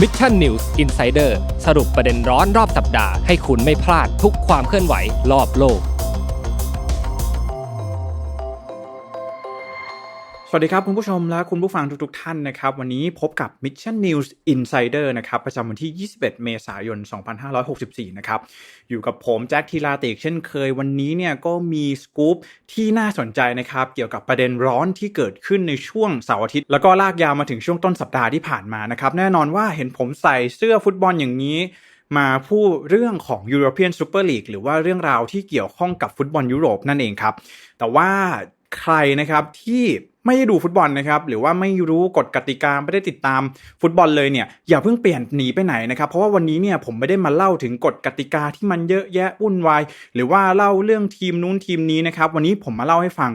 Mission News Insider สรุปประเด็นร้อนรอบสัปดาห์ให้คุณไม่พลาดทุกความเคลื่อนไหวรอบโลก สวัสดีครับ คุณผู้ชมและคุณผู้ฟังทุกๆท่านนะครับ วันนี้พบกับ Mission News Insider นะครับประจำวันที่ 21 เมษายน 2564 นะครับ อยู่กับผมแจ็คทีลาติกเช่นเคยวันนี้เนี่ยก็มีสกู๊ปที่น่าสนใจนะครับ เกี่ยวกับประเด็นร้อนที่เกิดขึ้นในช่วงเสาร์อาทิตย์ แล้วก็ลากยาวมาถึงช่วงต้นสัปดาห์ที่ผ่านมานะครับ แน่นอนว่าเห็นผมใส่เสื้อฟุตบอลอย่างนี้มาพูดเรื่องของ European Super League หรือว่าเรื่องราวที่เกี่ยวข้องกับฟุตบอลยุโรปนั่นเองครับแต่ว่าใครนะครับที่ ไม่ได้ดูฟุตบอลนะครับหรือว่าไม่รู้กฎกติกาไม่ได้ติดตามฟุตบอลเลยเนี่ยอย่าเพิ่งเปลี่ยนหนีไปไหนนะครับเพราะว่าวันนี้เนี่ยผมไม่ได้มาเล่าถึงกฎกติกาที่มันเยอะแยะวุ่นวายหรือว่าเล่าเรื่องทีมนู้นทีมนี้นะครับวันนี้ผมมาเล่าให้ฟัง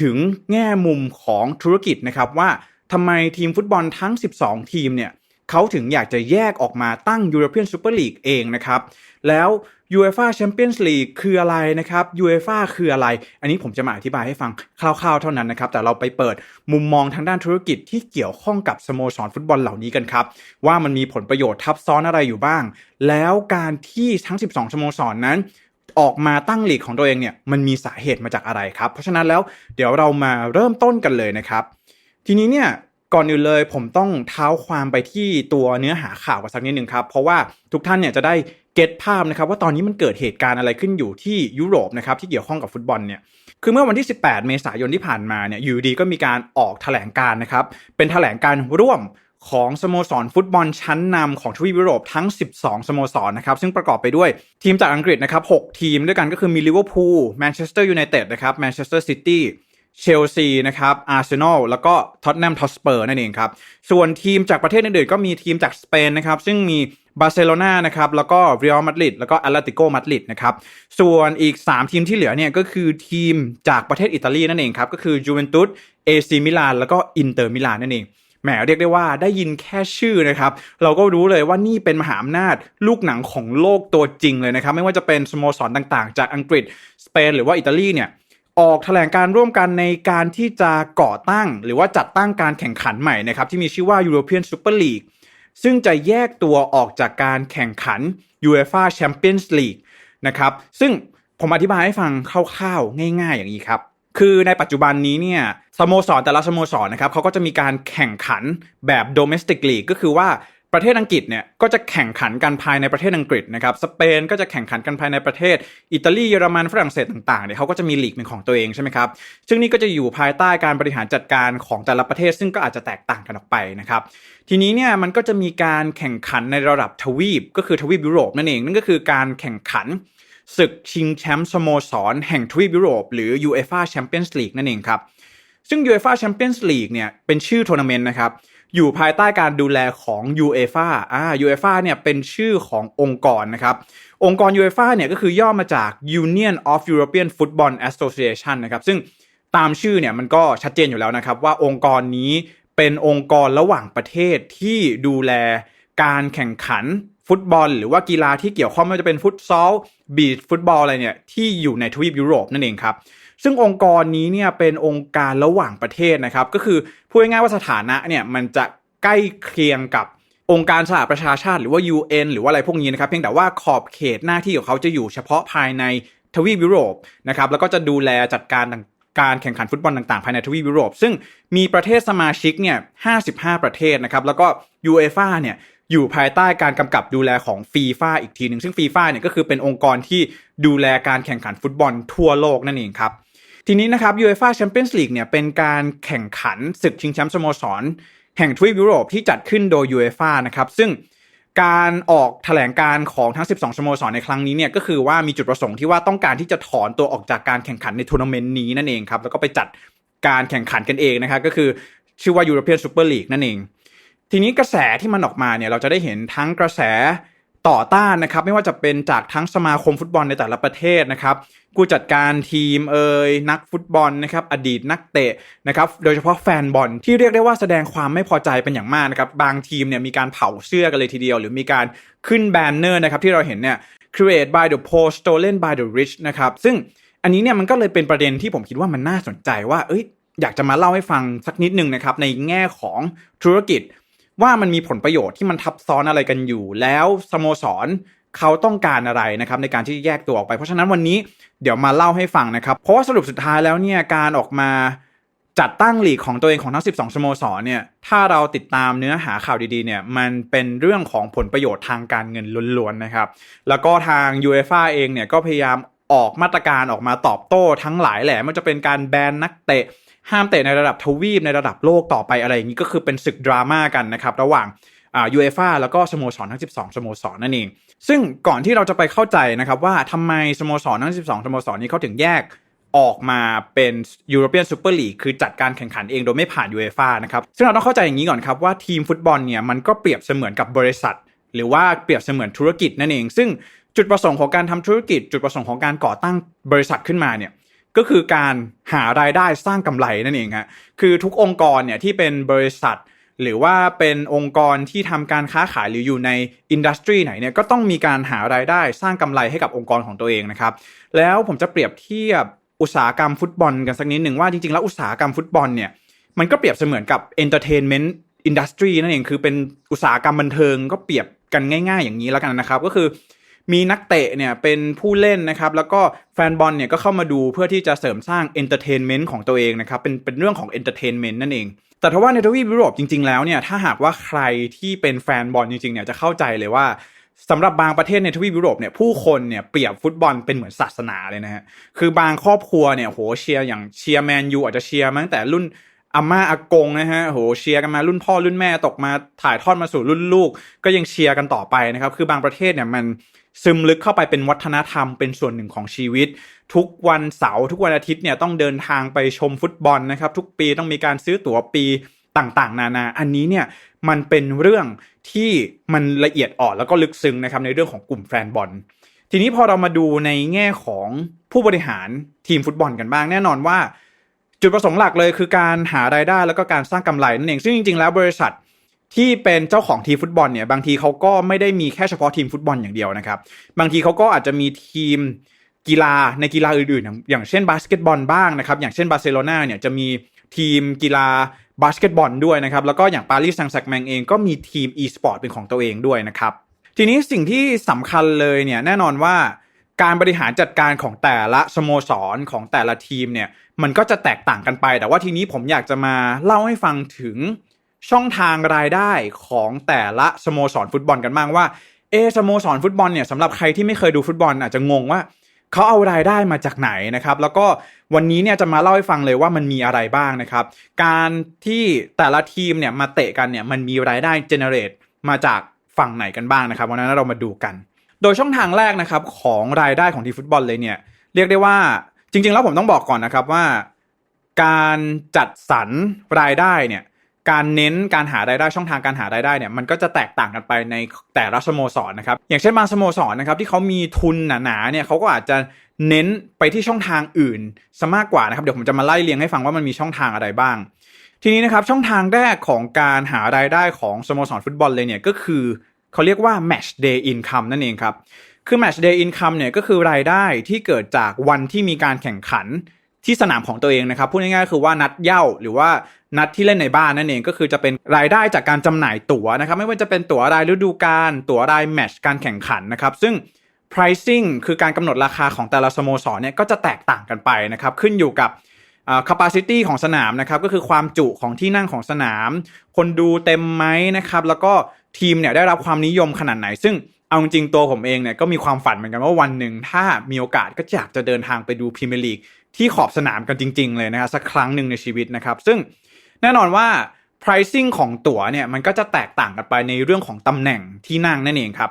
ถึงแง่มุมของธุรกิจนะครับว่าทำไมทีมฟุตบอลทั้ง 12 ทีมเนี่ย เขาถึงอยากจะแยกออกมาตั้ง European Super League เองนะครับ แล้ว UEFA Champions League คืออะไรนะครับ UEFA คืออะไร อันนี้ผมจะมาอธิบายให้ฟังคร่าวๆเท่านั้นนะครับ แต่เราไปเปิดมุมมองทางด้านธุรกิจที่เกี่ยวข้องกับสโมสรฟุตบอลเหล่านี้กันครับ ว่ามันมีผลประโยชน์ทับซ้อนอะไรอยู่บ้าง แล้วการที่ทั้ง 12 สโมสรนนั้นออกมาตั้งลีกของตัวเองเนี่ยมันมีสาเหตุมาจากอะไรครับ เพราะฉะนั้นแล้วเดี๋ยวเรามาเริ่มต้นกันเลยนะครับ ทีนี้เนี่ย ก่อนอื่นเลยผมต้องเท้าความไปที่ตัวเนื้อหาข่าวกันสักนิดหนึ่งครับ เพราะว่าทุกท่านเนี่ยจะได้เก็ตภาพนะครับว่าตอนนี้มันเกิดเหตุการณ์อะไรขึ้นอยู่ที่ยุโรปนะครับที่เกี่ยวข้องกับฟุตบอลเนี่ยคือเมื่อวันที่ 18 เมษายนที่ผ่านมาเนี่ยอยู่ดีก็มีการออกแถลงการนะครับเป็นแถลงการร่วมของสโมสรฟุตบอลชั้นนำของทวีปยุโรปทั้ง 12 สโมสรนะครับซึ่งประกอบไปด้วยทีมจากอังกฤษนะครับ 6 ทีมด้วยกันก็คือมีลิเวอร์พูลแมนเชสเตอร์ยูไนเต็ดนะครับแมนเชสเตอร์ซิตี้ เชลซีนะครับอาร์เซนอลแล้วก็ท็อตแนมทอสเปอร์นั่นเองครับ ส่วนทีมจากประเทศอื่นๆก็มีทีมจากสเปนนะครับ ซึ่งมีบาร์เซโลนานะครับแล้วก็เรอัลมาดริดแล้วก็แอตเลติโกมาดริดนะครับ ส่วนอีก 3 ทีมที่เหลือเนี่ยก็คือทีมจากประเทศอิตาลีนั่นเองครับ ก็คือจูเวนตุสเอซีมิลานแล้วก็อินเตอร์มิลานนั่นเองแหมเรียกได้ว่าได้ยินแค่ชื่อนะครับ เราก็รู้เลยว่านี่เป็นมหาอำนาจลูกหนังของโลกตัวจริงเลยนะครับ ไม่ว่าจะเป็นสโมสรต่างๆ จากอังกฤษสเปนหรือว่าอิตาลีเนี่ย ออกแถลงการร่วมกันในการที่จะก่อตั้ง หรือว่าจัดตั้งการแข่งขันใหม่นะครับที่มีชื่อว่า European Super League ซึ่งจะแยกตัวออกจากการแข่งขัน UEFA Champions League นะครับซึ่งผมอธิบายให้ฟังคร่าวๆ ง่าย ๆ อย่างนี้ครับคือในปัจจุบันนี้เนี่ยสโมสรแต่ละสโมสรนะครับเขาก็จะมีการแข่งขันแบบ domestic league ก็คือว่า ประเทศอังกฤษเนี่ยก็จะแข่งขันกันภายในประเทศอังกฤษนะครับสเปนก็จะแข่งขันกันภายในประเทศ อิตาลีเยอรมันฝรั่งเศสต่างๆเนี่ยเขาก็จะมีลีกเป็นของตัวเองใช่ไหมครับซึ่งนี่ก็จะอยู่ภายใต้การบริหารจัดการของแต่ละประเทศ ซึ่งก็อาจจะแตกต่างกันออกไปนะครับทีนี้เนี่ยมันก็จะมีการแข่งขันในระดับทวีป ก็คือทวีปยุโรปนั่นเองนั่นก็คือการแข่งขันศึกชิงแชมป์สโมสรแห่งทวีปยุโรป หรือ UEFA Champions League นั่นเองครับซึ่ง UEFA Champions League เนี่ยเป็นชื่อทัวร์นาเมนต์นะครับ อยู่ภายใต้การดูแลของ UEFA อ่า UEFA เนี่ยเป็นชื่อขององค์กรนะครับ องค์กร UEFA เนี่ยก็คือย่อมาจาก Union of European Football Association นะครับ ซึ่งตามชื่อเนี่ยมันก็ชัดเจนอยู่แล้วนะครับ ว่าองค์กรนี้เป็นองค์กรระหว่างประเทศที่ดูแลการแข่งขันฟุตบอล หรือว่ากีฬาที่เกี่ยวข้องไม่ว่าจะเป็นฟุตซอล บีชฟุตบอลอะไรเนี่ยที่อยู่ในทวีปยุโรปนั่นเองครับซึ่งองค์กรนี้เนี่ยเป็นองค์การระหว่างประเทศนะครับ ก็คือพูดง่ายๆว่าสถานะเนี่ยมันจะใกล้เคียงกับองค์การสหประชาชาติหรือว่า UN หรือว่าอะไรพวกนี้นะครับเพียงแต่ว่าขอบเขตหน้าที่ของเขาจะอยู่เฉพาะภายในทวีปยุโรปนะครับแล้วก็จะดูแลจัดการการแข่งขันฟุตบอลต่างๆ ภายในทวีปยุโรป ซึ่งมีประเทศสมาชิกเนี่ย 55 ประเทศนะครับ แล้วก็ UEFA เนี่ย อยู่ภายใต้การกำกับดูแลของฟีฟ่าอีกทีหนึ่งซึ่งฟีฟ่าเนี่ยก็คือเป็นองค์กรที่ดูแลการแข่งขันฟุตบอลทั่วโลกนั่นเองครับ ทีนี้นะครับ UEFA Champions League เนี่ยเป็นการแข่งขันศึกชิงแชมป์สโมสร แห่งทวีปยุโรปที่จัดขึ้นโดย UEFA นะครับซึ่งการออกแถลงการของทั้ง 12 สโมสรในครั้งนี้เนี่ยก็คือว่ามีจุดประสงค์ที่ว่าต้องการที่จะถอนตัวออกจากการแข่งขันในทัวร์นาเมนต์นี้นั่นเองครับแล้วก็ไปจัดการแข่งขันกันเองนะครับก็คือชื่อว่า European Super League นั่นเอง ทีนี้กระแสที่มันออกมาเนี่ยเราจะได้เห็นทั้งกระแสต่อต้านนะครับ ไม่ว่าจะเป็นจากทั้งสมาคมฟุตบอลในแต่ละประเทศนะครับผู้จัดการทีมเอ่ยนักฟุตบอลนะครับอดีตนักเตะนะครับโดยเฉพาะแฟนบอลที่เรียกได้ว่าแสดงความไม่พอใจเป็นอย่างมากนะครับบางทีมเนี่ยมีการเผาเสื้อกันเลยทีเดียว หรือมีการขึ้นแบนเนอร์นะครับที่เราเห็นเนี่ย create by the poor stolen by the rich นะครับซึ่งอันนี้เนี่ยมันก็เลยเป็นประเด็นที่ผมคิดว่ามันน่าสนใจว่าเอ้ยอยากจะมาเล่าให้ฟังสักนิดหนึ่งนะครับในแง่ของธุรกิจ ว่ามันมีผลประโยชน์ที่มันทับซ้อนอะไรกันอยู่ แล้วสโมสรเขาต้องการอะไรนะครับในการที่จะแยกตัวออกไป เพราะฉะนั้นวันนี้เดี๋ยวมาเล่าให้ฟังนะครับ เพราะว่าสรุปสุดท้ายแล้วเนี่ยการออกมาจัดตั้งหลีกของตัวเองของทั้ง 12 สโมสรเนี่ยถ้าเราติดตามเนื้อหาข่าวดีๆเนี่ยมันเป็นเรื่องของผลประโยชน์ทางการเงินล้วนๆนะครับ แล้วก็ทาง UEFA เองเนี่ยก็พยายาม ออกมาตรการออกมาตอบโต้ทั้งหลายแหละมันจะเป็นการแบนนักเตะ ห้ามเตะในระดับทวีปในระดับโลกต่อไปอะไรอย่างนี้ก็คือเป็นศึกดราม่ากันนะครับระหว่างอ่ายูเอฟ่าแล้วก็สโมสรทั้ง 12 สโมสรนั่นเอง ซึ่งก่อนที่เราจะไปเข้าใจนะครับว่าทำไมสโมสรทั้ง 12 สโมสรนี้เขาถึงแยกออกมาเป็นยูโรเปียนซูเปอร์ลีกคือจัดการแข่งขันเองโดยไม่ผ่านยูเอฟ่านะครับ ซึ่งเราต้องเข้าใจอย่างนี้ก่อนครับว่าทีมฟุตบอลเนี่ยมันก็เปรียบเสมือนกับบริษัท หรือว่าเปรียบเสมือนธุรกิจนั่นเอง ซึ่ง จุดประสงค์ของการทำธุรกิจ จุดประสงค์ของการก่อตั้งบริษัทขึ้นมาเนี่ยก็คือการหารายได้สร้างกำไรนั่นเองฮะคือทุกองค์กรเนี่ยที่เป็นบริษัท หรือว่าเป็นองค์กรที่ทำการค้าขายหรืออยู่ในอินดัสทรีไหนเนี่ยก็ต้องมีการหารายได้สร้างกำไรให้กับองค์กรของตัวเองนะครับแล้วผมจะเปรียบเทียบอุตสาหกรรมฟุตบอลกันสักนิดหนึ่งว่าจริงๆแล้วอุตสาหกรรมฟุตบอลเนี่ยมันก็เปรียบเสมือนกับเอนเตอร์เทนเมนต์อินดัสทรีนั่นเองคือเป็นอุตสาหกรรมบันเทิงก็เปรียบกันง่าย ๆ อย่างนี้แล้วกันนะครับ ก็คือ มีนักเตะเนี่ยเป็นผู้เล่นนะครับ แล้วก็แฟนบอลเนี่ยก็เข้ามาดูเพื่อที่จะเสริมสร้างเอนเตอร์เทนเมนต์ของตัวเองนะครับ เป็นเป็นเรื่องของเอนเตอร์เทนเมนต์นั่นเอง แต่ถ้าว่าในทวีปยุโรปจริง ๆ แล้วเนี่ยถ้าหากว่าใครที่เป็นแฟนบอลจริงๆเนี่ยจะเข้าใจเลยว่าสำหรับบางประเทศในทวีปยุโรปเนี่ยผู้คนเนี่ยเปรียบฟุตบอลเป็นเหมือนศาสนาเลยนะฮะคือบางครอบครัวเนี่ยโหเชียร์อย่างเชียร์แมนยูอาจจะเชียร์มาตั้งแต่รุ่นอาม่าอากงนะฮะโหเชียร์กันมารุ่นพ่อรุ่นแม่ตกมาถ่ายทอดมาสู่รุ่นลูก ก็ยังเชียร์กันต่อไปนะครับ คือบางประเทศเนี่ยมัน ซึมลึกเข้าไปเป็นวัฒนธรรมเป็นส่วนหนึ่งของชีวิต ทุกวันเสาร์ทุกวันอาทิตย์เนี่ยต้องเดินทางไปชมฟุตบอลนะครับ ทุกปีต้องมีการซื้อตั๋วปีต่างๆ นานา อันนี้เนี่ยมันเป็นเรื่องที่มันละเอียดอ่อนแล้วก็ลึกซึ้งนะครับในเรื่องของกลุ่มแฟนบอล ทีนี้พอเรามาดูในแง่ของผู้บริหารทีมฟุตบอลกันบ้างแน่นอนว่า จุดประสงค์หลักเลยคือการหารายได้แล้วก็การสร้างกำไรนั่นเองซึ่งจริงๆแล้วบริษัท ที่เป็นเจ้าของทีมฟุตบอลเนี่ยบางทีเขาก็ไม่ได้มีแค่เฉพาะทีมฟุตบอลอย่างเดียวนะครับ บางทีเขาก็อาจจะมีทีมกีฬาในกีฬาอื่นๆ อย่างเช่นบาสเกตบอลบ้างนะครับอย่างเช่นบาร์เซโลนาเนี่ยจะมีทีมกีฬาบาสเกตบอลด้วยนะครับแล้วก็อย่างปารีสแซงต์แซกแมงเองก็มีทีม e-sport เป็นของตัวเองด้วยนะครับทีนี้สิ่งที่สำคัญเลยเนี่ยแน่นอนว่าการบริหารจัดการของแต่ละสโมสรของแต่ละทีมเนี่ยมันก็จะแตกต่างกันไป แต่ว่าทีนี้ผมอยากจะมาเล่าให้ฟังถึง ช่องทางรายได้ของแต่ละสโมสรฟุตบอลกันบ้างว่าเอสโมสรฟุตบอลเนี่ยสำหรับใครที่ไม่เคยดูฟุตบอลอาจจะงงว่าเขาเอารายได้มาจากไหนนะครับ แล้วก็วันนี้เนี่ยจะมาเล่าให้ฟังเลยว่ามันมีอะไรบ้างนะครับ การที่แต่ละทีมเนี่ยมาเตะกันเนี่ยมันมีรายได้เจเนเรตมาจากฝั่งไหนกันบ้างนะครับวันนั้นเรามาดูกัน โดยช่องทางแรกนะครับของรายได้ของทีมฟุตบอลเลยเนี่ยเรียกได้ว่าจริง ๆ แล้วผมต้องบอกก่อนนะครับว่า การจัดสรรรายได้เนี่ย การเน้นการหารายได้ช่องทางการหารายได้เนี่ยมันก็จะแตกต่างกันไปในแต่ละสโมสรนะครับอย่างเช่นบางสโมสรนะครับที่เขามีทุนหนาๆเนี่ยเขาก็อาจจะเน้นไปที่ช่องทางอื่นซะมากกว่านะครับเดี๋ยวผมจะมาไล่เรียงให้ฟังว่ามันมีช่องทางอะไรบ้าง ทีนี้นะครับช่องทางแรกของการหารายได้ของสโมสรฟุตบอลเลยเนี่ยก็คือเขาเรียกว่า match day income นั่นเองครับคือ match day income เนี่ยก็คือรายได้ที่เกิดจากวันที่มีการแข่งขัน ที่สนามของตัวเองนะครับพูดง่ายๆคือว่านัดเย่าหรือว่านัดที่เล่นในบ้านนั่นเองก็คือจะเป็นรายได้จากการจำหน่ายตั๋วนะครับไม่ว่าจะเป็นตั๋วรายฤดูกาลตั๋วรายแมตช์การแข่งขันนะครับซึ่ง pricing คือการกำหนดราคาของแต่ละสโมสรเนี่ยก็จะแตกต่างกันไปนะครับขึ้นอยู่กับ capacity ของสนามนะครับก็คือความจุของที่นั่งของสนาม คนดูเต็มไหมนะครับแล้วก็ทีมเนี่ยได้รับความนิยมขนาดไหน ซึ่งเอาจริงตัวผมเองเนี่ยก็มีความฝันเหมือนกันว่าวันหนึ่งถ้ามีโอกาสก็อยากจะเดินทางไปดูพรีเมียร์ลีก ที่ขอบสนามกันจริง ๆ เลยนะครับสักครั้งหนึ่งในชีวิตนะครับ ซึ่งแน่นอนว่า pricing ของตั๋วเนี่ยมันก็จะแตกต่างกันไปในเรื่องของตำแหน่งที่นั่งนั่นเองครับ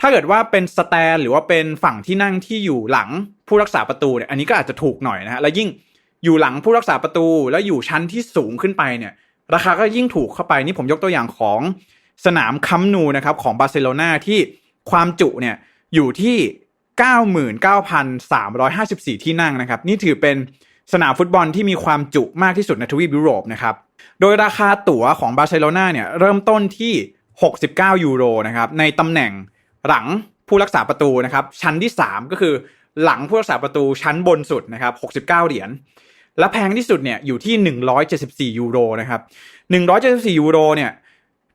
ถ้าเกิดว่าเป็นสแตนหรือว่าเป็นฝั่งที่นั่งที่อยู่หลังผู้รักษาประตูเนี่ยอันนี้ก็อาจจะถูกหน่อยนะฮะและยิ่งอยู่หลังผู้รักษาประตู แล้วอยู่ชั้นที่สูงขึ้นไปเนี่ย ราคาก็ยิ่งถูกเข้าไปนี่ผมยกตัวอย่างของสนามคัมนูนะครับของบาร์เซโลนาที่ความจุเนี่ยอยู่ที่ 99,354 ที่นั่งนะครับ นี่ถือเป็นสนามฟุตบอลที่มีความจุมากที่สุดในทวีปยุโรปนะครับ โดยราคาตั๋วของบาร์เซโลนาเนี่ยเริ่มต้นที่ 69 ยูโรนะครับในตำแหน่งหลังผู้รักษาประตูนะครับ ชั้นที่ 3 ก็คือหลังผู้รักษาประตูชั้นบนสุดนะครับ 69 เหรียญและแพงที่สุดเนี่ยอยู่ที่ 174 ยูโรนะครับ 174 ยูโรเนี่ย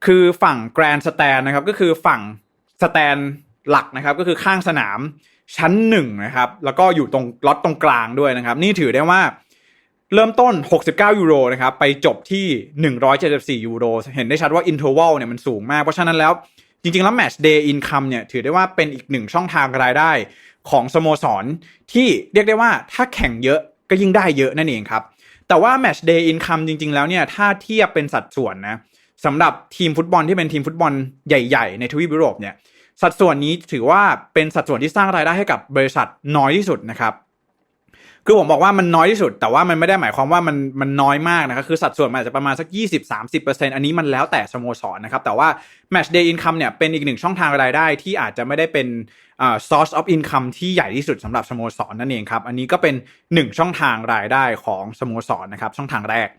คือฝั่งแกรนสแตนนะครับก็คือฝั่งสแตน หลักนะครับก็คือข้างสนามชั้นหนึ่งนะครับแล้วก็อยู่ตรงล็อตตรงกลางด้วยนะครับ นี่ถือได้ว่าเริ่มต้น 69 ยูโรนะครับไปจบที่ 174 ยูโรเห็นได้ชัดว่าอินเทอร์วัลเนี่ยมันสูงมาก เพราะฉะนั้นแล้วจริง ๆ แล้ว Match Day Income เนี่ยถือได้ว่าเป็นอีกหนึ่งช่องทางรายได้ของสโมสร ที่เรียกได้ว่าถ้าแข่งเยอะก็ยิ่งได้เยอะนั่นเองครับ แต่ว่า Match Day Income จริง ๆ แล้วเนี่ยถ้าเทียบเป็นสัดส่วนนะสำหรับทีมฟุตบอลที่เป็นทีมฟุตบอลใหญ่ ๆ ในทวีปยุโรปเนี่ย สัดส่วนนี้ถือว่าเป็นสัดส่วนที่สร้างรายได้ให้กับบริษัทน้อยที่สุดนะครับคือผมบอกว่ามันน้อยที่สุด แต่ว่ามันไม่ได้หมายความว่ามันมันน้อยมากนะครับคือสัดส่วนมันอาจจะประมาณสัก 20-30%อันนี้มันแล้วแต่สโมสรนะครับ แต่ว่า Match Day Income เนี่ยเป็นอีกหนึ่งช่องทางรายได้ที่อาจจะไม่ได้เป็นอ่า source of income ที่ใหญ่ที่สุดสำหรับสโมสรนั่นเองครับ อันนี้ก็เป็นหนึ่งช่องทางรายได้ของสโมสรนะครับช่องทางแรก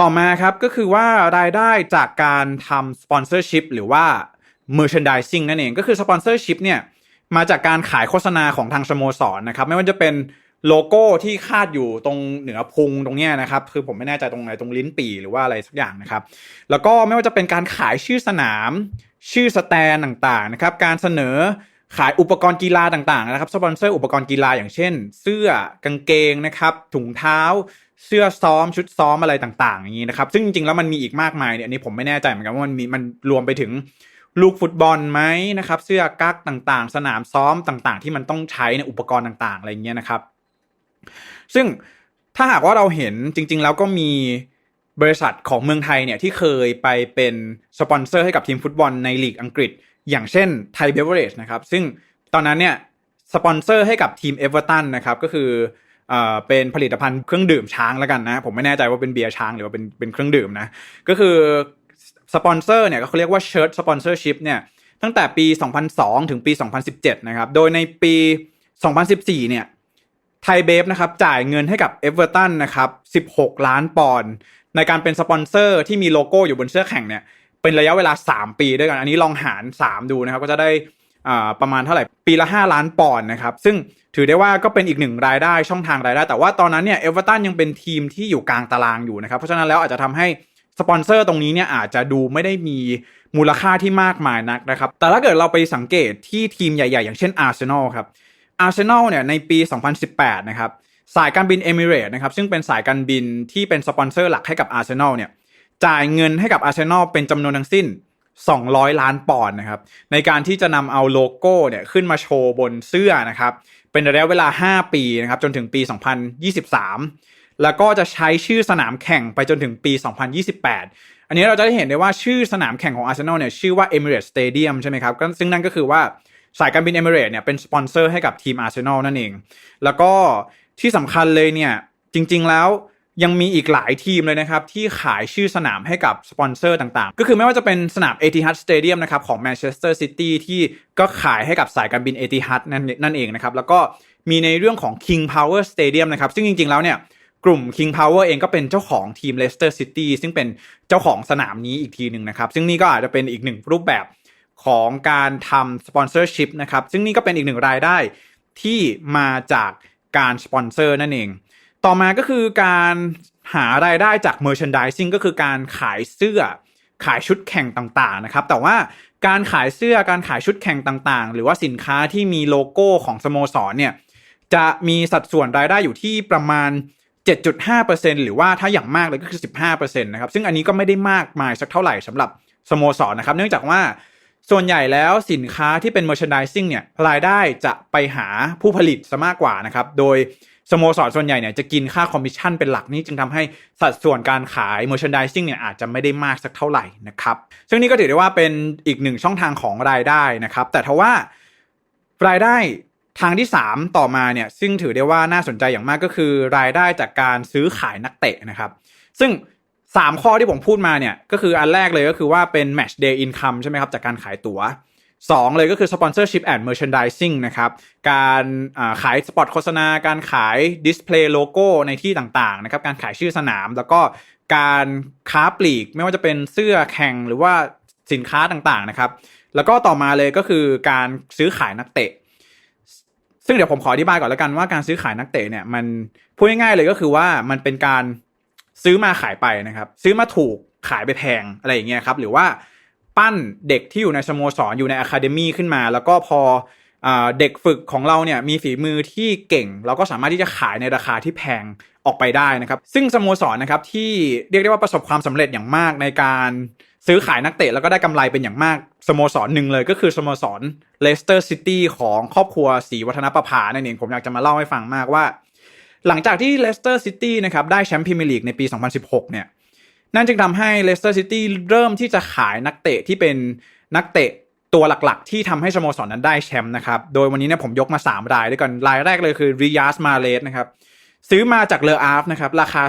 ต่อมาครับก็คือว่ารายได้จากการทำ sponsorship หรือว่า merchandising นั่นเองก็คือ sponsorship เนี่ยมาจากการขายโฆษณาของทางสโมสรนะครับ ไม่ว่าจะเป็นโลโก้ที่คาดอยู่ตรงเหนือพุงตรงเนี้ยนะครับ คือผมไม่แน่ใจตรงไหนตรงลิ้นปีหรือว่าอะไรสักอย่างนะครับ แล้วก็ไม่ว่าจะเป็นการขายชื่อสนาม ชื่อสแตนต่างๆนะครับ การเสนอขายอุปกรณ์กีฬาต่างๆนะครับสปอนเซอร์อุปกรณ์กีฬาอย่างเช่น เสื้อกางเกงนะครับถุงเท้า เสื้อซ้อมชุดซ้อมอะไรต่างๆอย่างนี้นะครับซึ่งจริงๆแล้วมันมีอีกมากมายเนี่ยอันนี้ผมไม่แน่ใจเหมือนกันว่ามันมีมันรวมไปถึง ลูกฟุตบอลไหมนะครับ เสื้อกั๊กต่างๆ สนามซ้อมต่างๆ ที่มันต้องใช้ในอุปกรณ์ต่างๆ อะไรเงี้ยนะครับ ซึ่งถ้าหากว่าเราเห็นจริง ๆ แล้วก็มีบริษัทของเมืองไทยเนี่ยที่เคยไปเป็นสปอนเซอร์ให้กับทีมฟุตบอลในลีกอังกฤษ อย่างเช่นไทยเบเวอร์เรจนะครับ ซึ่งตอนนั้นเนี่ยสปอนเซอร์ให้กับทีมเอเวอร์ตันนะครับก็คือเอเป็นผลิตภัณฑ์เครื่องดื่มช้างแล้วกันนะ ผมไม่แน่ใจว่าเป็นเบียร์ช้างหรือว่าเป็นเป็นเครื่องดื่มนะ ก็คือ สปอนเซอร์เนี่ยเขาเรียกว่าเชิร์ตสปอนเซอร์ชิพเนี่ยตั้งแต่ปี 2002 ถึงปี 2017 นะครับ โดยในปี 2014 เนี่ยไทยเบฟนะครับจ่ายเงินให้กับเอเวอร์ตันนะครับ 16 ล้านปอนด์ในการเป็นสปอนเซอร์ที่มีโลโก้อยู่บนเสื้อแข่งเนี่ยเป็นระยะเวลา 3 ปีด้วยกัน อันนี้ลองหาร 3 ดูนะครับ ก็จะได้ประมาณเท่าไหร่ ปีละ 5 ล้านปอนด์นะครับ ซึ่งถือได้ว่าก็เป็นอีกหนึ่งรายได้ช่องทางรายได้ แต่ว่าตอนนั้นเนี่ยเอเวอร์ตันยังเป็นทีมที่อยู่กลางตารางอยู่นะครับ เพราะฉะนั้นแล้วอาจจะทำให้ สปอนเซอร์ตรงนี้เนี่ยอาจจะดูไม่ได้มีมูลค่าที่มากมายนักนะครับ แต่ถ้าเกิดเราไปสังเกตที่ทีมใหญ่ ๆ อย่างเช่นอาร์เซนอลครับอาร์เซนอลเนี่ยในปี 2018 นะครับสายการบินเอมิเรตนะครับซึ่งเป็นสายการบินที่เป็นสปอนเซอร์หลักให้กับอาร์เซนอลเนี่ยจ่ายเงินให้กับอาร์เซนอลเป็นจำนวนทั้งสิ้น 200 ล้านปอนด์นะครับในการที่จะนำเอาโลโก้เนี่ยขึ้นมาโชว์บนเสื้อนะครับเป็นระยะเวลา 5 ปีนะครับจนถึงปี 2023 แล้วก็จะใช้ชื่อสนามแข่งไปจนถึงปี 2028 อันนี้เราจะได้เห็นได้ว่าชื่อสนามแข่งของอาร์เซนอลเนี่ยชื่อว่า Emirates Stadium ใช่ไหมครับ ซึ่งนั่นก็คือว่าสายการบิน Emirates เนี่ยเป็นสปอนเซอร์ให้กับทีมอาร์เซนอลนั่นเอง แล้วก็ที่สำคัญเลยเนี่ยจริง ๆแล้วยังมีอีกหลายทีมเลยนะครับที่ขายชื่อสนามให้กับสปอนเซอร์ต่างๆ ก็คือไม่ว่าจะเป็นสนาม Etihad Stadium นะครับของ Manchester City ที่ก็ขายให้กับสายการบิน Etihad นั่นนั่นเองนะครับ แล้วก็มีในเรื่องของ King Power Stadium นะครับ ซึ่งจริงๆแล้วเนี่ย กลุ่ม King Power เองก็เป็นเจ้าของทีม Leicester City ซึ่งเป็นเจ้าของสนามนี้อีกทีหนึ่งนะครับ ซึ่งนี่ก็อาจจะเป็นอีกหนึ่งรูปแบบของการทำสปอนเซอร์ชิพนะครับ ซึ่งนี่ก็เป็นอีกหนึ่งรายได้ที่มาจากการสปอนเซอร์นั่นเอง ต่อมาก็คือการหารายได้จาก Merchandising ก็คือการขายเสื้อขายชุดแข่งต่างๆนะครับ แต่ว่าการขายเสื้อการขายชุดแข่งต่างๆ หรือว่าสินค้าที่มีโลโก้ของสโมสรเนี่ยจะมีสัดส่วนรายได้อยู่ที่ประมาณ 7.5%หรือว่าถ้าอย่างมากเลยก็คือ 15%นะครับ ซึ่งอันนี้ก็ไม่ได้มากมายสักเท่าไหร่สำหรับสโมสรนะครับ เนื่องจากว่าส่วนใหญ่แล้วสินค้าที่เป็น merchandising เนี่ยรายได้จะไปหาผู้ผลิตซะมากกว่านะครับ โดยสโมสรส่วนใหญ่เนี่ยจะกินค่าคอมมิชชั่นเป็นหลักนี่จึงทำให้สัดส่วนการขาย merchandising เนี่ยอาจจะไม่ได้มากสักเท่าไหร่นะครับ ซึ่งนี่ก็ถือได้ว่าเป็นอีกหนึ่งช่องทางของรายได้นะครับ แต่ทว่ารายได้ ทางที่ 3 ต่อมาเนี่ยซึ่งถือได้ว่าน่าสนใจอย่างมากก็คือ รายได้จากการซื้อขายนักเตะนะครับ ซึ่ง 3 ข้อที่ผมพูดมาเนี่ยก็คืออันแรกเลยก็คือว่าเป็น match day income ใช่ไหมครับ จากการขายตัว๋ว 2 เลยก็คือ sponsorship and merchandising นะครับ การขายสปอตโฆษณา การขายดิสเพลย์โลโก้ในที่ต่างๆนะครับการขายชื่อสนามแล้วก็การค้าปลีกไม่ว่าจะเป็นเสื้อแข่งหรือว่าสินค้าต่างๆนะครับแล้วก็ต่อมาเลยก็คือการซื้อขายนักเตะ ซึ่งเดี๋ยวผมขออธิบายก่อนแล้วกันว่าการซื้อขายนักเตะเนี่ยมันพูดง่ายๆเลยก็คือว่ามันเป็นการซื้อมาขายไปนะครับ ซื้อมาถูกขายไปแพงอะไรอย่างเงี้ยครับ หรือว่าปั้นเด็กที่อยู่ในสโมสรอยู่ในอะคาเดมีขึ้นมา แล้วก็พอเด็กฝึกของเราเนี่ยมีฝีมือที่เก่ง เราก็สามารถที่จะขายในราคาที่แพงออกไปได้นะครับ ซึ่งสโมสรนะครับที่เรียกได้ว่าประสบความสำเร็จอย่างมากในการ ซื้อขายนักเตะแล้วก็ได้กำไรเป็นอย่างมากสโมสรหนึ่งเลยก็คือสโมสรเลสเตอร์ซิตี้ของครอบครัวศรีวัฒนประภานั่นเองผมอยากจะมาเล่าให้ฟังมากว่า หลังจากที่เลสเตอร์ซิตี้นะครับได้แชมป์พรีเมียร์ลีกในปี 2016 เนี่ยนั่นจึงทำให้เลสเตอร์ซิตี้เริ่มที่จะขายนักเตะที่เป็นนักเตะตัวหลักๆ ที่ทำให้สโมสรนั้นได้แชมป์นะครับ โดยวันนี้เนี่ยผมยกมา 3 รายด้วยกัน รายแรกเลยคือริยาสมาเลสนะครับ ซื้อมาจากเลออาฟนะครับ ราคา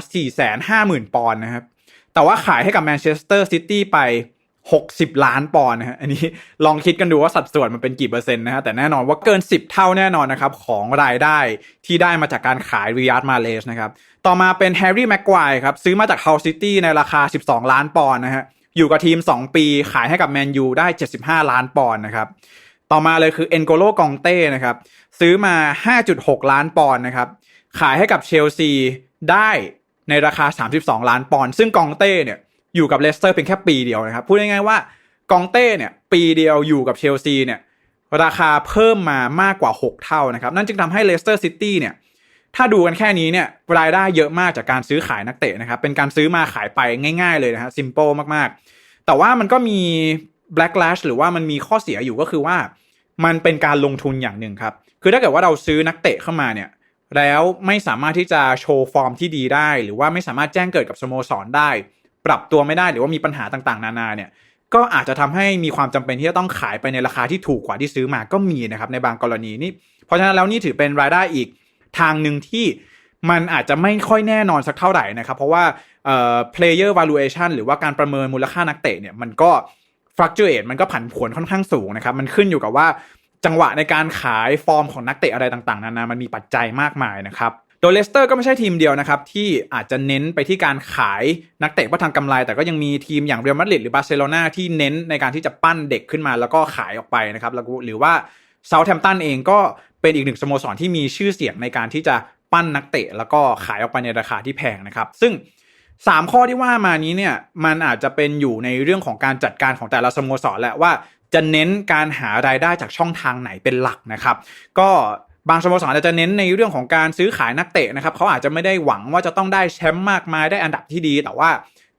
450,000 ปอนด์นะครับ แต่ว่าขายให้กับแมนเชสเตอร์ซิตี้ไป 60 ล้านปอนด์นะฮะอันนี้ลองคิดกันดูว่าสัดส่วนมันเป็นกี่เปอร์เซ็นต์นะฮะแต่แน่นอนว่าเกิน 10 เท่าแน่นอนนะครับ ของรายได้ที่ได้มาจากการขายริยาสมาเลสนะครับ ต่อมาเป็นแฮร์รี่แม็กควายครับซื้อมาจากเฮาซิตี้ในราคา 12 ล้านปอนด์นะฮะอยู่กับทีม 2 ปีขายให้กับแมนยูได้ 75 ล้านปอนด์นะครับต่อมาเลยคือเอ็นโกโลกองเต้นะครับซื้อมา 5.6 ล้านปอนด์นะครับขายให้กับเชลซีได้ ในราคา 32 ล้านปอนด์ซึ่งกองเต้เนี่ยอยู่กับเลสเตอร์เพียงแค่ปีเดียวนะครับ พูดง่ายๆว่ากองเต้เนี่ยปีเดียวอยู่กับเชลซีเนี่ยราคาเพิ่มมามากกว่า 6 เท่านะครับ นั่นจึงทำให้เลสเตอร์ซิตี้เนี่ยถ้าดูกันแค่นี้เนี่ยรายได้เยอะมากจากการซื้อขายนักเตะนะครับ เป็นการซื้อมาขายไปง่าย ๆเลยนะฮะ simple มากๆ แต่ว่ามันก็มี backlash หรือว่ามันมีข้อเสียอยู่ก็คือว่า มันเป็นการลงทุนอย่างหนึ่งครับ คือถ้าเกิดว่าเราซื้อนักเตะเข้ามาเนี่ย แล้วไม่สามารถที่จะโชว์ฟอร์มที่ดีได้ หรือว่าไม่สามารถแจ้งเกิดกับสโมสรได้ ปรับตัวไม่ได้หรือว่ามีปัญหาต่างๆ นานาเนี่ยก็อาจจะทำให้มีความจำเป็นที่จะต้องขายไปในราคาที่ถูกกว่าที่ซื้อมาก็มีนะครับในบางกรณีนี่เพราะฉะนั้นแล้วนี่ถือเป็นรายได้อีกทางหนึ่งที่มันอาจจะไม่ค่อยแน่นอนสักเท่าไหร่นะครับ เพราะว่าเอ่อ player valuation หรือว่าการประเมินมูลค่านักเตะเนี่ยมันก็ fluctuate มันก็ผันผวนค่อนข้างสูงนะครับ มันขึ้นอยู่กับว่า จังหวะในการขายฟอร์มของนักเตะอะไรต่างๆนานามันมีปัจจัยมากมายนะครับโดยเลสเตอร์ก็ไม่ใช่ทีมเดียวนะครับ ที่อาจจะเน้นไปที่การขายนักเตะเพื่อทำกำไร แต่ก็ยังมีทีมอย่างเรอัลมาดริดหรือบาร์เซโลนาที่เน้นในการที่จะปั้นเด็กขึ้นมาแล้วก็ขายออกไปนะครับหรือว่าเซาท์แฮมป์ตันเองก็เป็นอีกหนึ่งสโมสรที่มีชื่อเสียงในการที่จะปั้นนักเตะ แล้วก็ขายออกไปในราคาที่แพงนะครับ ซึ่งสามข้อที่ว่ามานี้เนี่ยมันอาจจะเป็นอยู่ในเรื่องของการจัดการของแต่ละสโมสรแหละว่า จะเน้นการหารายได้จากช่องทางไหนเป็นหลักนะครับ ก็บางสโมสรอาจจะเน้นในเรื่องของการซื้อขายนักเตะนะครับเขาอาจจะไม่ได้หวังว่าจะต้องได้แชมป์มากมายได้อันดับที่ดี แต่ว่า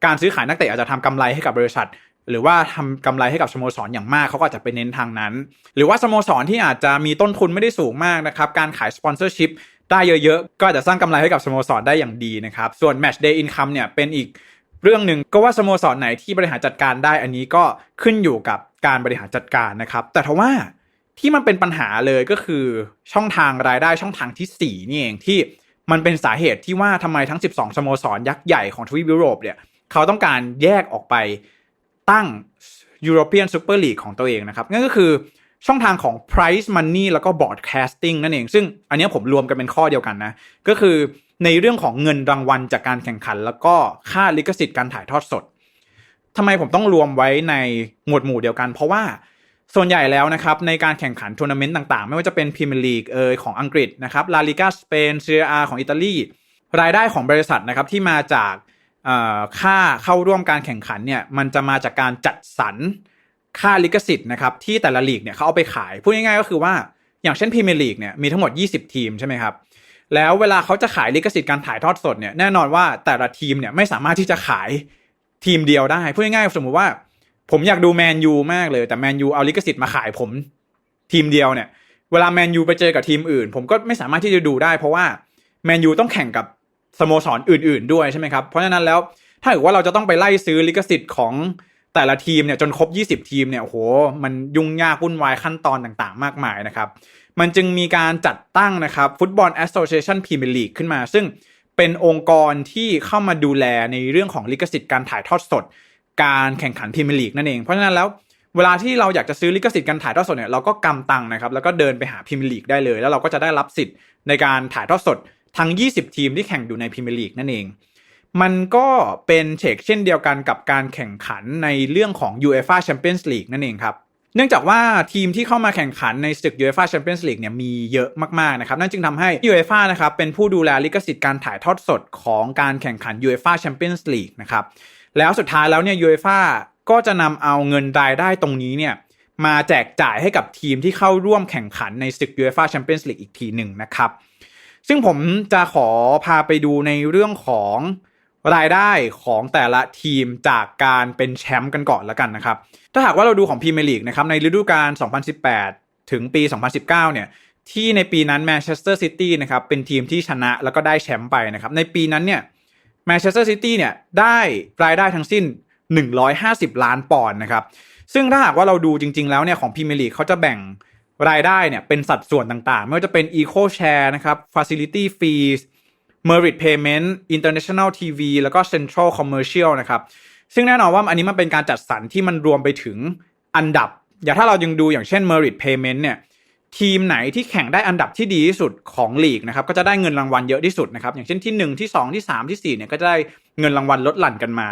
การซื้อขายนักเตะอาจจะทำกำไรให้กับบริษัท หรือว่าทำกำไรให้กับสโมสรอย่างมากเขาก็อาจจะไปเน้นทางนั้น หรือว่าสโมสรที่อาจจะมีต้นทุนไม่ได้สูงมากนะครับการขายสปอนเซอร์ชิพได้เยอะๆ ก็จจะสร้างกำไรให้กับสโมสรได้อย่างดีนะครับ ส่วน Match Day Income เนี่ยเป็นอีกเรื่องหนึ่งก็ว่าสโมสรไหนที่บริหารจัดการได้อันนี้ก็ขึ้นอยู่กับ การบริหารจัดการนะครับ แต่ทว่าที่มันเป็นปัญหาเลยก็คือช่องทางรายได้ช่องทางที่4นี่เองที่มันเป็นสาเหตุที่ว่าทำไมทั้ง 12สโมสรยักษ์ใหญ่ของทวีปยุโรปเนี่ยเขาต้องการแยกออกไปตั้ง European Super League ของตัวเองนะครับนั่นก็คือช่องทางของ price money แล้วก็ broadcasting นั่นเอง ซึ่งอันนี้ผมรวมกันเป็นข้อเดียวกันนะ ก็คือในเรื่องของเงินรางวัลจากการแข่งขัน แล้วก็ค่าลิขสิทธิ์การถ่ายทอดสด ทำไมผมต้องรวมไว้ในหมวดหมู่เดียวกัน เพราะว่าส่วนใหญ่แล้วนะครับในการแข่งขันทัวร์นาเมนต์ต่างๆ ไม่ว่าจะเป็นพรีเมียร์ลีกเอยของอังกฤษนะครับลาลิกาสเปนเซียอาของอิตาลีรายได้ของบริษัทนะครับที่มาจากค่าเข้าร่วมการแข่งขันเนี่ยมันจะมาจากการจัดสรรค่าลิขสิทธิ์นะครับที่แต่ละลีกเนี่ยเขาเอาไปขายพูดง่ายๆก็คือว่าอย่างเช่นพรีเมียร์ลีกเนี่ยมีทั้งหมด 20 ทีมใช่ไหมครับแล้วเวลาเขาจะขายลิขสิทธิ์การถ่ายทอดสดเนี่ยแน่นอนว่าแต่ละทีมเนี่ยไม่สามารถที่จะขาย ทีมเดียวได้พูดง่ายๆสมมุติว่า ผมอยากดูแมนยูมากเลย แต่แมนยูเอาลิขสิทธิ์มาขายผม ทีมเดียวเนี่ย เวลาแมนยูไปเจอกับทีมอื่น ผมก็ไม่สามารถที่จะดูได้ เพราะว่าแมนยูต้องแข่งกับสโมสรอื่น ๆ ด้วยใช่ไหมครับเพราะฉะนั้นแล้วถ้าเกิดว่าเราจะต้องไปไล่ซื้อลิขสิทธิ์ของแต่ละทีมเนี่ยจนครบ 20 ทีมเนี่ยโอ้โหมันยุ่งยากวุ่นวายขั้นตอนต่างๆ มากมายนะครับ มันจึงมีการจัดตั้งนะครับฟุตบอลแอสโซเชชันพรีเมียร์ลีกขึ้นมา ซึ่ง เป็นองค์กรที่เข้ามาดูแลในเรื่องของลิขสิทธิ์การถ่ายทอดสด การแข่งขันพรีเมียร์ลีกนั่นเองเพราะฉะนั้นแล้วเวลาที่เราอยากจะซื้อลิขสิทธิ์การถ่ายทอดสดเนี่ยเราก็กำตังนะครับแล้วก็เดินไปหาพรีเมียร์ลีกได้เลย แล้วเราก็จะได้รับสิทธิ์ในการถ่ายทอดสดทั้ง 20 ทีมที่แข่งอยู่ในพรีเมียร์ลีกนั่นเอง มันก็เป็นเชกเช่นเดียวกันกับการแข่งขันในเรื่องของ UEFA Champions League นั่นเองครับ เนื่องจากว่าทีมที่เข้ามาแข่งขันในศึก UEFA Champions League เนี่ยมีเยอะมากๆนะครับนั่นจึงทำให้ UEFA นะครับเป็นผู้ดูแลลิขสิทธิ์การถ่ายทอดสดของการแข่งขัน UEFA Champions League นะครับแล้วสุดท้ายแล้วเนี่ยยูเอฟ่าก็จะนำเอาเงินรายได้ตรงนี้เนี่ยมาแจกจ่ายให้กับทีมที่เข้าร่วมแข่งขันในศึกยูเอฟ่าแชมเปี้ยนส์ลีกอีกทีหนึ่งนะครับซึ่งผมจะขอพาไปดูในเรื่องของ รายได้ของแต่ละทีมจากการเป็นแชมป์กันก่อนแล้วกันนะครับ ถ้าหากว่าเราดูของพรีเมียร์ลีกนะครับในฤดูกาล 2018 ถึงปี 2019 เนี่ยที่ในปีนั้นแมนเชสเตอร์ซิตี้นะครับเป็นทีมที่ชนะแล้วก็ได้แชมป์ไปนะครับในปีนั้นเนี่ยแมนเชสเตอร์ซิตี้เนี่ยได้รายได้ทั้งสิ้น 150 ล้านปอนด์นะครับซึ่งถ้าหากว่าเราดูจริง ๆ แล้วเนี่ยของพรีเมียร์ลีกเขาจะแบ่งรายได้เนี่ยเป็นสัดส่วนต่างๆ ไม่ว่าจะเป็น Eco Share นะครับ Facility Fees Merit Payment International TV แล้วก็ Central Commercial นะครับ ซึ่งแน่นอนว่าอันนี้มันเป็นการจัดสรรที่มันรวมไปถึงอันดับ อย่างถ้าเรายังดูอย่างเช่น Merit Payment เนี่ยทีมไหนที่แข่งได้อันดับที่ดีที่สุดของลีกนะครับก็จะได้เงินรางวัลเยอะที่สุดนะครับอย่างเช่นที่ 1 ที่ 2 ที่ 3 ที่ 4เนี่ยก็จะได้เงินรางวัลลดหลั่นกันมา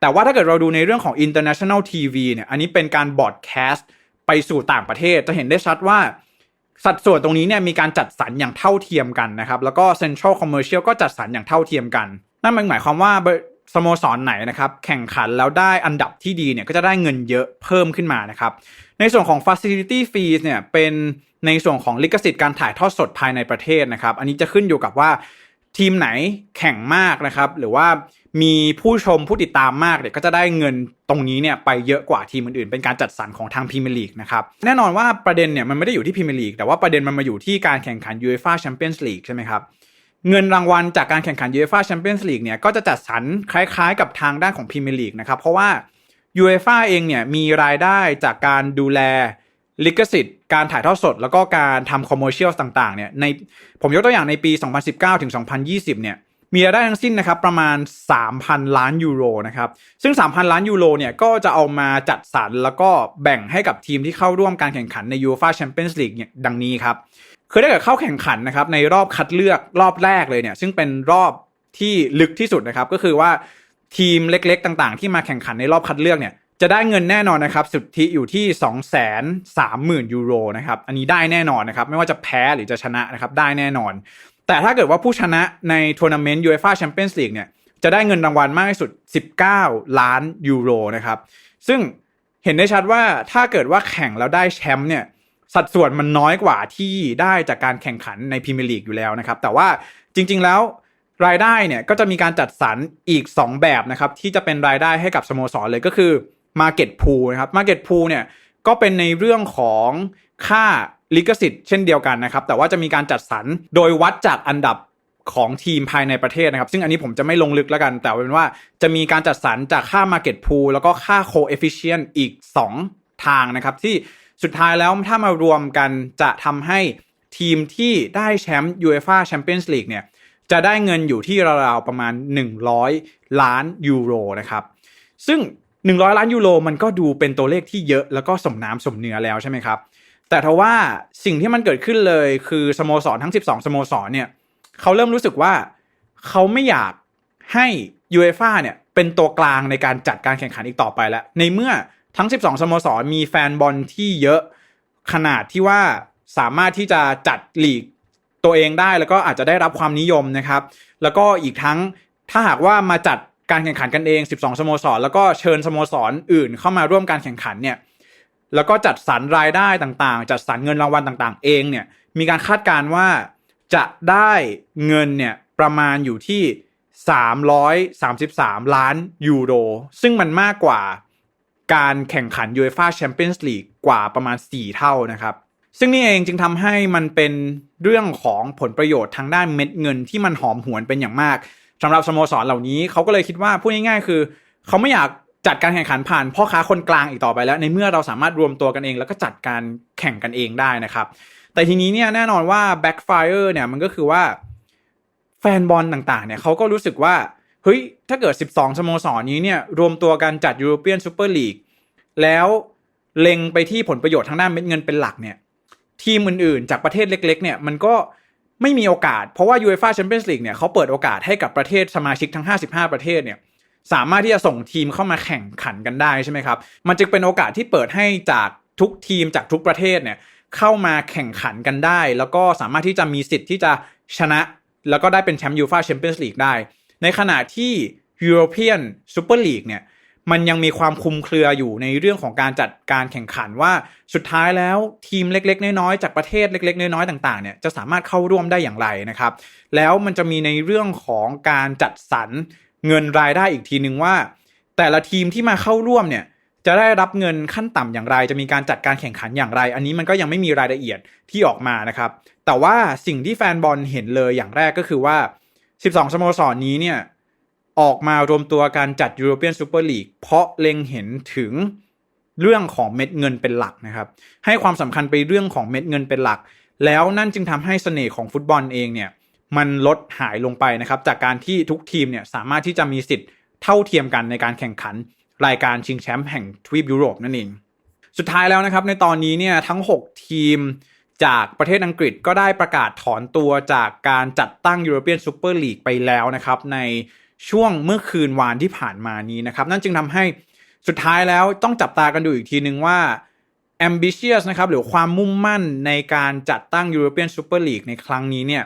แต่ว่าถ้าเกิดเราดูในเรื่องของ International TV เนี่ยอันนี้เป็นการบอดแคสต์ไปสู่ต่างประเทศจะเห็นได้ชัดว่า สัดส่วนตรงนี้เนี่ยมีการจัดสรรอย่างเท่าเทียมกันนะครับ แล้วก็ Central Commercial ก็จัดสรรอย่างเท่าเทียมกัน นั่นมันหมายความว่าสโมสรไหนนะครับแข่งขันแล้วได้อันดับที่ดีเนี่ยก็จะได้เงินเยอะเพิ่มขึ้นมานะครับ ในส่วนของ Facility Fees เนี่ยเป็นในส่วนของลิขสิทธิ์การถ่ายทอดสดภายในประเทศนะครับ อันนี้จะขึ้นอยู่กับว่าทีมไหนแข่งมากนะครับ หรือว่า มีผู้ชมผู้ติดตามมากเนี่ยก็จะได้เงินตรงนี้เนี่ยไปเยอะกว่าทีมอื่นๆ เป็นการจัดสรรของทางพรีเมียร์ลีกนะครับแน่นอนว่าประเด็นเนี่ยมันไม่ได้อยู่ที่พรีเมียร์ลีกแต่ว่าประเด็นมันมาอยู่ที่การแข่งขัน UEFA Champions League ใช่ไหมครับเงินรางวัลจากการแข่งขัน UEFA Champions League เนี่ยก็จะจัดสรรคล้ายๆ กับทางด้านของพรีเมียร์ลีกนะครับเพราะว่า UEFA เองเนี่ยมีรายได้จากการดูแลลิขสิทธิ์การถ่ายทอดสด แล้วก็การทำคอมเมอร์เชียลต่างๆเนี่ยในผมยกตัวอย่างในปี 2019 ถึง 2020 เนี่ย มีรายได้ทั้งสิ้นนะครับประมาณ 3,000 ล้านยูโรนะครับซึ่ง 3,000 ล้านยูโรเนี่ยก็จะเอามาจัดสรรแล้วก็แบ่งให้กับทีมที่เข้าร่วมการแข่งขันใน UEFA Champions League เนี่ยดังนี้ครับคือถ้าเกิดเข้าแข่งขันนะครับในรอบคัดเลือกรอบแรกเลยเนี่ยซึ่งเป็นรอบที่ลึกที่สุดนะครับก็คือว่าทีมเล็กๆ ต่างๆ ที่มาแข่งขันในรอบคัดเลือกเนี่ยจะได้เงินแน่นอนนะครับสุทธิอยู่ที่ 2 3 0 0 0 0 ยูโรนะครับอันนี้ได้แน่นอนนะครับไม่ว่าจะแพ้หรือจะชนะนะครับได้แน่นอน แต่ถ้าเกิดว่าผู้ชนะในทัวร์นาเมนต์ UEFA Champions League เนี่ยจะได้เงินรางวัลมากที่สุด 19 ล้านยูโรนะครับซึ่งเห็นได้ชัดว่าถ้าเกิดว่าแข่งแล้วได้แชมป์เนี่ยสัดส่วนมันน้อยกว่าที่ได้จากการแข่งขันในพรีเมียร์ลีกอยู่แล้วนะครับ แต่ว่าจริง ๆแล้วรายได้เนี่ยก็จะมีการจัดสรรอีก 2 แบบนะครับ ที่จะเป็นรายได้ให้กับสโมสรเลยก็คือ Market Pool นะครับ Market Pool เนี่ยก็เป็นในเรื่องของค่า ลิขสิทธิ์เช่นเดียวกันนะครับ แต่ว่าจะมีการจัดสรรโดยวัดจากอันดับของทีมภายในประเทศนะครับ ซึ่งอันนี้ผมจะไม่ลงลึกแล้วกัน แต่เป็นว่าจะมีการจัดสรรจากค่า Market Pool แล้วก็ค่า Coefficient อีก 2 ทางนะครับ ที่สุดท้ายแล้วถ้ามารวมกันจะทำให้ทีมที่ได้แชมป์ UEFA Champions League เนี่ยจะได้เงินอยู่ที่ราวๆประมาณ 100 ล้านยูโรนะครับ ซึ่ง 100 ล้านยูโรมันก็ดูเป็นตัวเลขที่เยอะแล้วก็สมน้ำสมเนื้อแล้วใช่ไหมครับ แต่ทว่าสิ่งที่มันเกิดขึ้นเลยคือสโมสรทั้ง 12 สโมสรเนี่ยเขาเริ่มรู้สึกว่าเขาไม่อยากให้ UEFA เนี่ยเป็นตัวกลางในการจัดการแข่งขันอีกต่อไปแล้ว ในเมื่อทั้ง 12 สโมสรมีแฟนบอลที่เยอะขนาดที่ว่าสามารถที่จะจัดลีกตัวเองได้แล้วก็อาจจะได้รับความนิยมนะครับ แล้วก็อีกทั้งถ้าหากว่ามาจัดการแข่งขันกันเอง 12 สโมสร แล้วก็เชิญสโมสรอื่นเข้ามาร่วมการแข่งขันเนี่ย แล้วก็จัดสรรรายได้ต่างๆ จัดสรรเงินรางวัลต่างๆ เองเนี่ยมีการคาดการณ์ว่าจะได้เงินเนี่ยประมาณอยู่ที่ 333 ล้านยูโร ซึ่งมันมากกว่าการแข่งขัน UEFA Champions League กว่าประมาณ 4 เท่านะครับ ซึ่งนี่เองจึงทำให้มันเป็นเรื่องของผลประโยชน์ทางด้านเม็ดเงินที่มันหอมหวนเป็นอย่างมากสำหรับสโมสรเหล่านี้เขาก็เลยคิดว่าพูดง่ายๆ คือ เขาไม่อยาก จัดการแข่งขันผ่านพ่อค้าคนกลางอีกต่อไปแล้ว ในเมื่อเราสามารถรวมตัวกันเอง แล้วก็จัดการแข่งกันเองได้นะครับ แต่ทีนี้เนี่ยแน่นอนว่า backfire เนี่ยมันก็คือว่าแฟนบอลต่างๆเนี่ยเขาก็รู้สึกว่าเฮ้ยถ้าเกิด 12 สโมสรนี้เนี่ยรวมตัวกันจัด European Super League แล้วเล็งไปที่ผลประโยชน์ทางด้านเม็ดเงินเป็นหลักเนี่ยทีมอื่นๆ จากประเทศเล็ก ๆ เนี่ยมันก็ไม่มีโอกาส เพราะว่า UEFA Champions League เนี่ยเขาเปิดโอกาสให้กับประเทศสมาชิกทั้ง 55 ประเทศเนี่ย สามารถที่จะส่งทีมเข้ามาแข่งขันกันได้ใช่ไหมครับ มันจึงเป็นโอกาสที่เปิดให้จากทุกทีมจากทุกประเทศเนี่ยเข้ามาแข่งขันกันได้ แล้วก็สามารถที่จะมีสิทธิ์ที่จะชนะ แล้วก็ได้เป็นแชมป์ยูฟาแชมเปี้ยนส์ลีกได้ ในขณะที่ European Super League เนี่ยมันยังมีความคุมเครืออยู่ในเรื่องของการจัดการแข่งขันว่าสุดท้ายแล้วทีมเล็ก ๆ น้อยๆจากประเทศเล็ก ๆ น้อยๆต่างๆเนี่ยจะสามารถเข้าร่วมได้อย่างไรนะครับ แล้วมันจะมีในเรื่องของการจัดสรร เงินรายได้อีกทีนึงว่า แต่ละทีมที่มาเข้าร่วมเนี่ยจะได้รับเงินขั้นต่ำอย่างไร จะมีการจัดการแข่งขันอย่างไร อันนี้มันก็ยังไม่มีรายละเอียดที่ออกมานะครับ แต่ว่าสิ่งที่แฟนบอลเห็นเลยอย่างแรกก็คือว่า 12 สโมสรนี้เนี่ยออกมารวมตัวการจัด European Super League เพราะเล็งเห็นถึงเรื่องของเม็ดเงินเป็นหลักนะครับ ให้ความสำคัญไปเรื่องของเม็ดเงินเป็นหลัก แล้วนั่นจึงทำให้เสน่ห์ของฟุตบอลเองเนี่ย มันลดหายลงไปนะครับ จากการที่ทุกทีมเนี่ยสามารถที่จะมีสิทธิ์เท่าเทียมกันในการแข่งขันรายการชิงแชมป์แห่งทวีปยุโรปนั่นเอง สุดท้ายแล้วนะครับ ในตอนนี้เนี่ยทั้ง 6 ทีมจากประเทศอังกฤษก็ได้ประกาศถอนตัวจากการจัดตั้ง European Super League ไปแล้วนะครับ ในช่วงเมื่อคืนวานที่ผ่านมานี้นะครับ นั่นจึงทำให้สุดท้ายแล้วต้องจับตากันดูอีกทีนึงว่า ambitious นะครับหรือความมุ่งมั่นในการจัดตั้ง European Super League ในครั้งนี้เนี่ย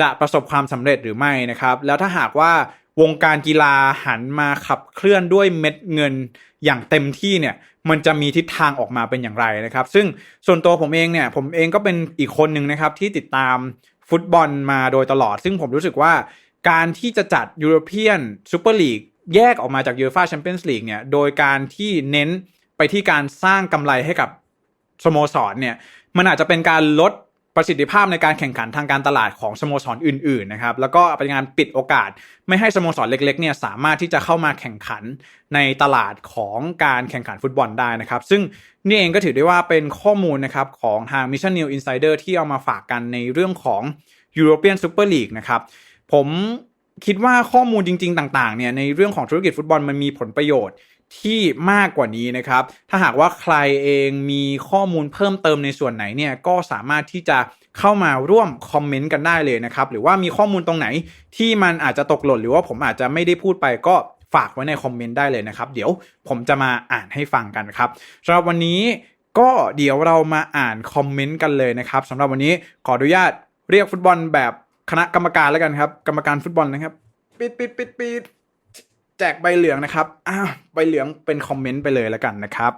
จะประสบความสำเร็จหรือไม่นะครับ แล้วถ้าหากว่าวงการกีฬาหันมาขับเคลื่อนด้วยเม็ดเงินอย่างเต็มที่เนี่ยมันจะมีทิศทางออกมาเป็นอย่างไรนะครับ ซึ่งส่วนตัวผมเองเนี่ยผมเองก็เป็นอีกคนหนึ่งนะครับที่ติดตามฟุตบอลมาโดยตลอด ซึ่งผมรู้สึกว่าการที่จะจัด European Super League แยกออกมาจาก UEFA Champions League เนี่ยโดยการที่เน้นไปที่การสร้างกำไรให้กับสโมสรเนี่ยมันอาจจะเป็นการลด ประสิทธิภาพในการแข่งขันทางการตลาดของสโมสรอื่นๆนะครับแล้วก็เป็นการปิดโอกาส ไม่ให้สโมสรเล็กๆเนี่ยสามารถที่จะเข้ามาแข่งขันในตลาดของการแข่งขันฟุตบอลได้นะครับ ซึ่งนี่เองก็ถือได้ว่าเป็นข้อมูลนะครับของทาง Mission New Insider ที่เอามาฝากกันในเรื่องของ European Super League นะครับผมคิดว่าข้อมูลจริง ๆ ต่างๆเนี่ยในเรื่องของธุรกิจฟุตบอลมันมีผลประโยชน์ ที่มากกว่านี้นะครับ ถ้าหากว่าใครเองมีข้อมูลเพิ่มเติมในส่วนไหนเนี่ยก็สามารถที่จะเข้ามาร่วมคอมเมนต์กันได้เลยนะครับ หรือว่ามีข้อมูลตรงไหนที่มันอาจจะตกหล่นหรือว่าผมอาจจะไม่ได้พูดไปก็ฝากไว้ในคอมเมนต์ได้เลยนะครับ เดี๋ยวผมจะมาอ่านให้ฟังกันครับสำหรับวันนี้ก็เดี๋ยวเรามาอ่านคอมเมนต์กันเลยนะครับสำหรับวันนี้ขออนุญาตเรียกฟุตบอลแบบคณะกรรมการแล้วกันครับ กรรมการฟุตบอลนะครับ ปิดปิดปิดปิด แจกใบเหลืองนะครับอ้าวใบเหลืองเป็นคอมเมนต์ไปเลยแล้วกันนะครับ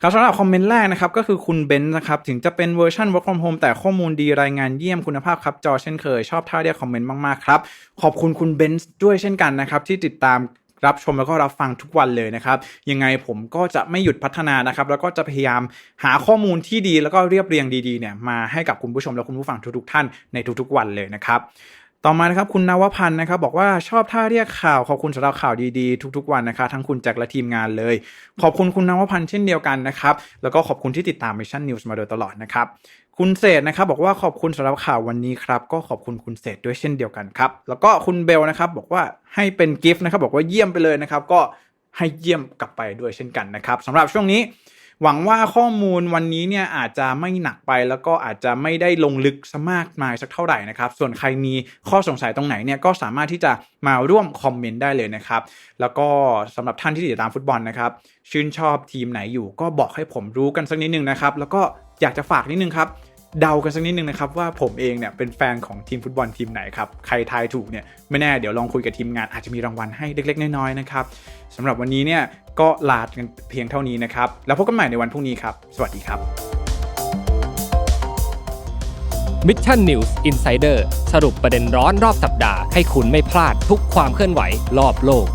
ครับสำหรับคอมเมนต์แรกนะครับก็คือคุณเบนซ์นะครับถึงจะเป็นเวอร์ชัน work from home แต่ข้อมูลดีรายงานเยี่ยมคุณภาพครับจอเช่นเคย ชอบท่าเรียกคอมเมนต์มากๆครับ ขอบคุณคุณเบนซ์ด้วยเช่นกันนะครับ ที่ติดตามรับชมแล้วก็รับฟังทุกวันเลยนะครับ ยังไงผมก็จะไม่หยุดพัฒนานะครับ แล้วก็จะพยายามหาข้อมูลที่ดีแล้วก็เรียบเรียงดีๆเนี่ยมาให้กับคุณผู้ชมและคุณผู้ฟังทุกๆท่านในทุกๆวันเลยนะครับ ต่อมานะครับคุณนวพันธ์นะครับบอกว่าชอบท่าเรียกข่าวขอบคุณสำหรับข่าวดีๆ ทุกๆ วันนะคะทั้งคุณแจ็คและทีมงานเลย ขอบคุณคุณนวพันธ์เช่นเดียวกันนะครับแล้วก็ขอบคุณที่ติดตาม Mission News มาโดยตลอดนะครับคุณเศษนะครับบอกว่าขอบคุณสำหรับข่าววันนี้ครับก็ขอบคุณคุณเศษด้วยเช่นเดียวกันครับแล้วก็คุณเบลนะครับบอกว่าให้เป็นกิฟต์นะครับบอกว่าเยี่ยมไปเลยนะครับก็ให้เยี่ยมกลับไปด้วยเช่นกันนะครับสำหรับช่วงนี้ หวังว่าข้อมูลวันนี้เนี่ยอาจจะไม่หนักไปแล้วก็อาจจะไม่ได้ลงลึกสมากมายสักเท่าไหร่นะครับ ส่วนใครมีข้อสงสัยตรงไหนเนี่ยก็สามารถที่จะมาร่วมคอมเมนต์ได้เลยนะครับ แล้วก็สำหรับท่านที่ติดตามฟุตบอลนะครับ ชื่นชอบทีมไหนอยู่ก็บอกให้ผมรู้กันสักนิดนึงนะครับ แล้วก็อยากจะฝากนิดนึงครับ เดากันสักนิดนึงนะครับว่าผมเองเนี่ยเป็นแฟนของทีมฟุตบอลทีมไหนครับ ใครทายถูกเนี่ยไม่แน่เดี๋ยวลองคุยกับทีมงานอาจจะมีรางวัลให้เล็กๆ น้อยๆนะครับสำหรับวันนี้เนี่ยก็ลากันเพียงเท่านี้นะครับ แล้วพบกันใหม่ในวันพรุ่งนี้ครับ สวัสดีครับ Mission News Insider สรุปประเด็นร้อนรอบสัปดาห์ให้คุณไม่พลาดทุกความเคลื่อนไหวรอบโลก